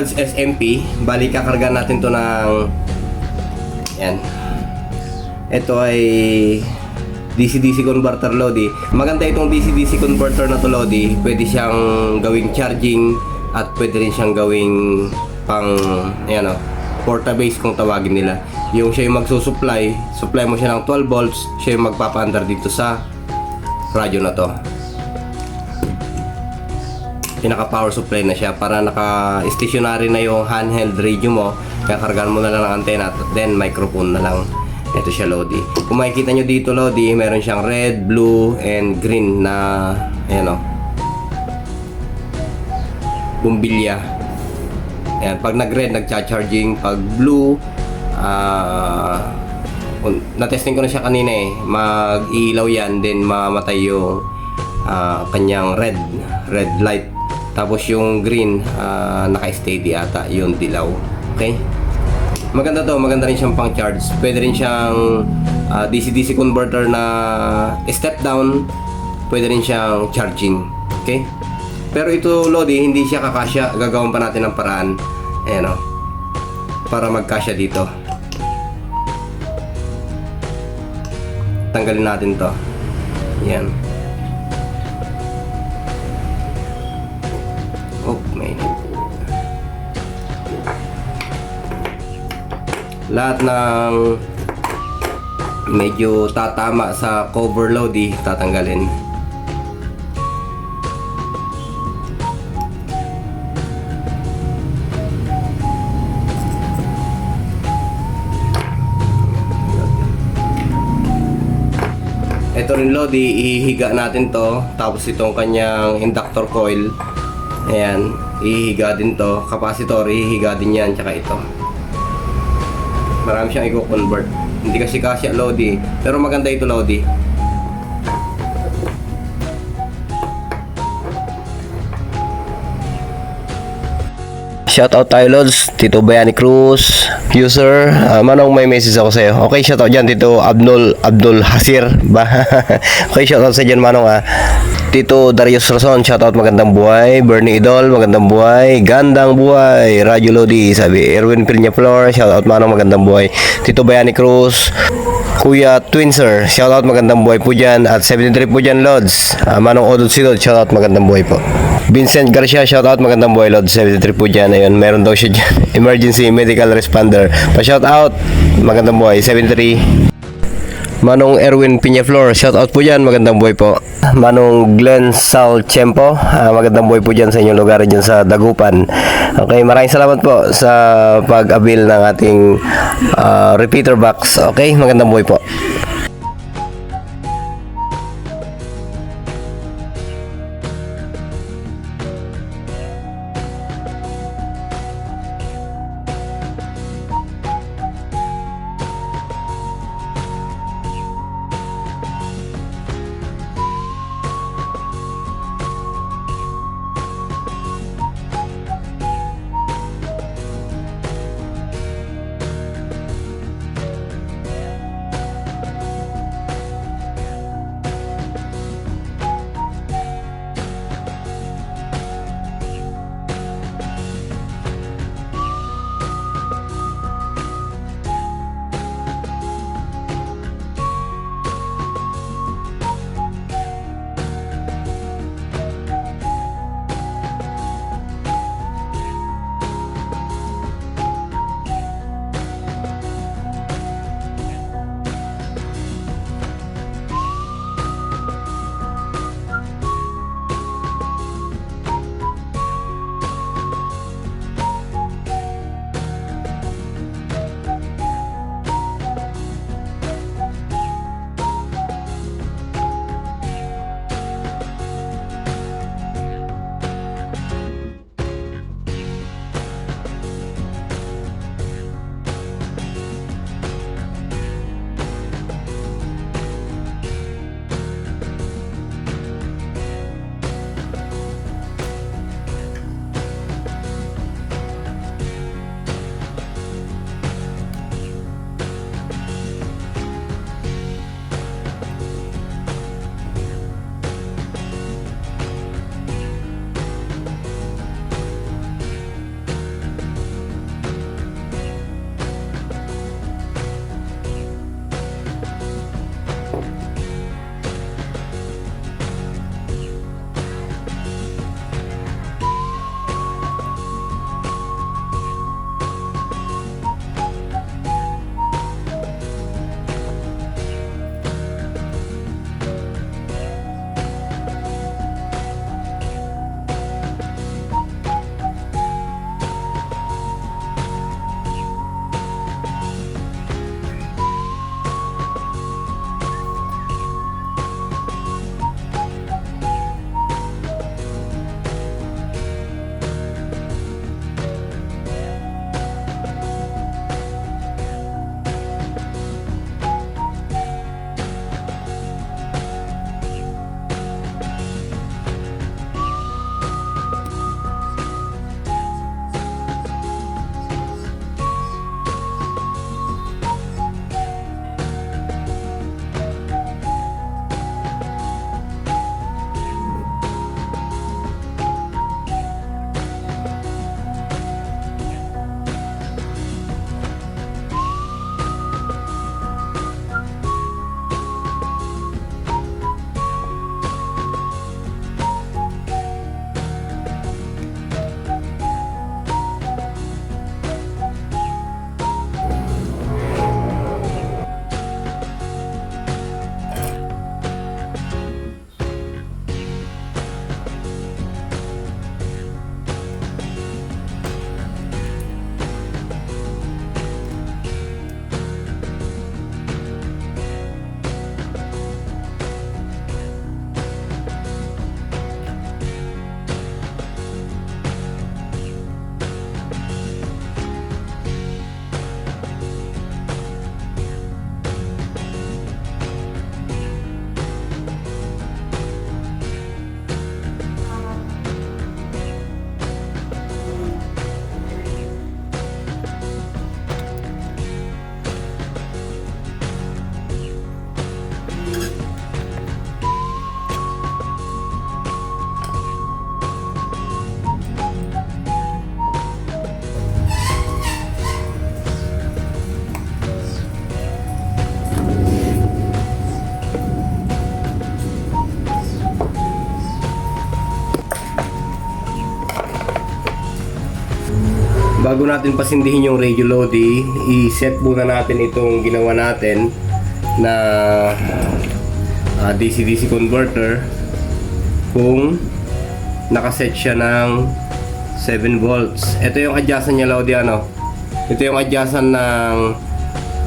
Lods SMP. Bali, kakarga natin to ng... Yan. Ito ay DC-DC converter Lodi. Maganda itong DC-DC converter na to Lodi. Pwede siyang gawing charging at pwede rin siyang gawing pang ayan o, porta-base kung tawagin nila. Yung siya yung magsusupply, supply mo siya ng 12 volts, siya yung magpapaandar dito sa radyo na to. Pinaka power supply na siya para naka-stationary na yung handheld radio mo. Kakargan mo na lang ng antena at then microphone na lang. Ito siya Lodi. Kung makikita nyo dito Lodi, meron siyang red, blue, and green na ayan o. Bumbilya. Ayan, pag nag-red, nagcha-charging. Pag blue, ah un- na-testing ko na siya kanina eh. Mag-ilaw yan, then mamatay yung ah, kanyang red, red light. Tapos yung green, ah, naka-steady ata, yung dilaw. Okay? Maganda to, maganda rin siyang pang charge. Pwede rin siyang ah, DC-DC converter na step down. Pwede rin siyang charging. Okay? Pero ito, Lodi, hindi siya kakasya. Gagawin pa natin ng paraan. Ayan o. Para magkasya dito. Tanggalin natin to. Yan. Lahat ng medyo tatama sa cover load eh, tatanggalin. Ito rin Lodi, ihihiga natin to. Tapos itong kanyang inductor coil. Ayan, ihihiga din to. Capacitor, ihihiga din yan. Tsaka ito. Marami siyang i-convert. Hindi kasi kasya Lodi. Pero maganda ito Lodi. Shoutout tayo Lods, Tito Bayani Cruz, user, ah, manong may message ako sa'yo. Okay, shoutout dyan, Tito Abdul, Abdul Hasir, ba? okay, shoutout sa dyan, manong ah. Tito Darius Rason, shoutout magandang buhay. Bernie Idol, magandang buhay. Gandang buhay. Radyo Lodi, sabi. Erwin Piñaflor, shoutout manong magandang buhay. Tito Bayani Cruz, Kuya Twinser, shoutout magandang buhay po dyan. At 73 po dyan, Lods. Ah, manong Odot Silod, shoutout magandang buhay po. Vincent Garcia, shoutout magandang buhay, Lods. 73 po dyan. Ayun, meron daw siya dyan. Emergency Medical Responder. Pa-shoutout, magandang buhay. 73. Manong Erwin Piñaflor, shout out po dyan, magandang buhay po. Manong Glenn Salchempo, ah, magandang buhay po dyan sa inyong lugar dyan sa Dagupan. Okay, maraming salamat po sa pag-abil ng ating ah, repeater box. Okay, magandang buhay po. Bago natin pasindihin yung radio Lodi, i-set muna natin itong ginawa natin na ah, DC-DC converter kung nakaset siya ng 7 volts. Ito yung adjustan niya Lodi ano. Ito yung adjustan ng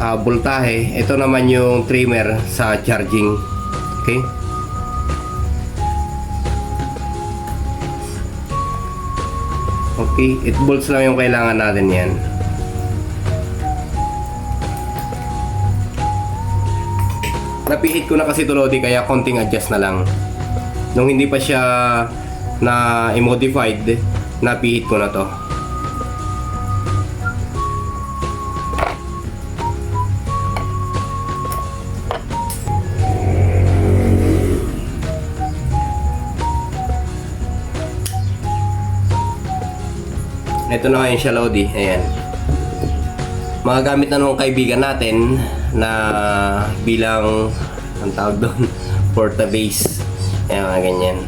ah, voltahe. Ito naman yung trimmer sa charging. Okay? Okay, 8 volts lang yung kailangan natin yan. Napihit ko na kasi ito Lodi kaya konting adjust na lang. Nung hindi pa siya na i-modified, napihit ko na to. Ito na ngayon siya Lodi. Ayan. Mga gamit na nung kaibigan natin na bilang ang tawag doon portabase. Ayan mga ganyan.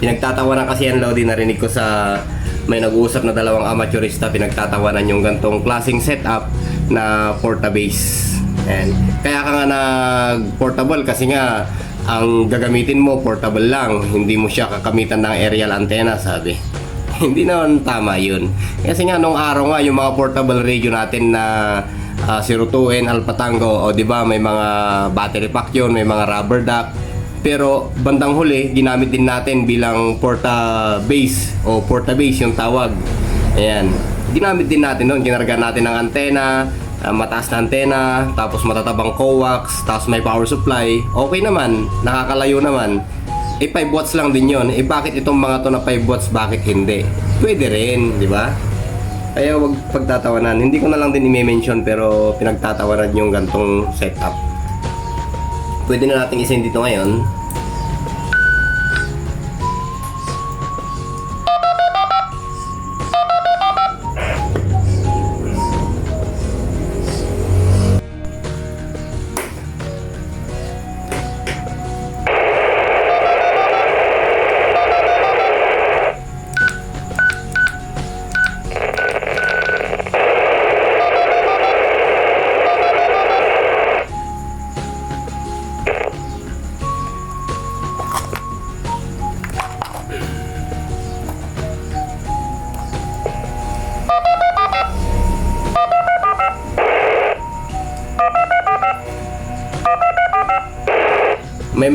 Pinagtatawanan kasi yan Lodi. Narinig ko sa may nag-uusap na dalawang amateurista pinagtatawanan yung gantong klaseng setup na portabase. Ayan. Kaya ka nga nag-portable kasi nga ang gagamitin mo portable lang. Hindi mo siya kakamitan ng aerial antenna sabi. hindi naman tama yun. Kasi nga nung araw nga yung mga portable radio natin na uh, 02N Alpha Tango o di ba may mga battery pack yun, may mga rubber duck. Pero bandang huli ginamit din natin bilang porta base o porta base yung tawag. Ayan. Ginamit din natin noon, ginarga natin ng antena, ah, mataas na antena, tapos matatabang coax, tapos may power supply. Okay naman, nakakalayo naman. Eh 5 watts lang din yon. Eh bakit itong mga to na 5 watts bakit hindi? Pwede rin, di ba? Kaya wag pagtatawanan. Hindi ko na lang din i-mention pero pinagtatawanan yung gantong setup. Pwede na nating isin dito ngayon.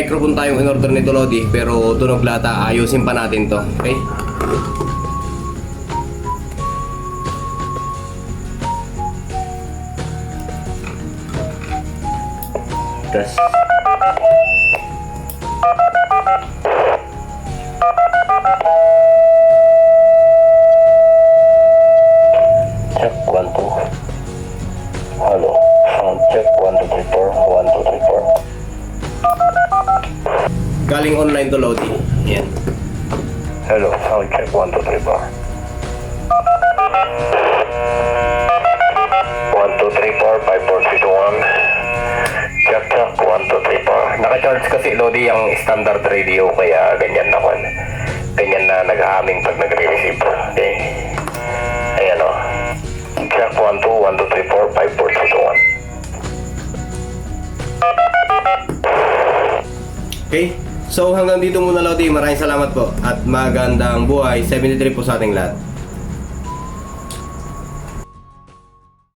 Microphone tayong in-order nito Lodi pero tunog lata ayusin pa natin to. Okay? Test. 4. Galing online to Lodi. Yan. Hello. Sound check 1, 2, 3, 4. 1, 2, 3, 4. 5, 4, 3, 2, 1. Check, check. 1, 2, 3, 4. Naka-charge kasi Lodi ang standard radio kaya ganyan na kon. Ganyan na nag-aaming pag nagre-receive. Okay? Ayan o. Check 1, 2, 1, 2, 3, 4. 5, 4, 3, 2, 1. Okay? So hanggang dito muna Lodi. Maraming salamat po. At magandang buhay. 73 po sa ating lahat.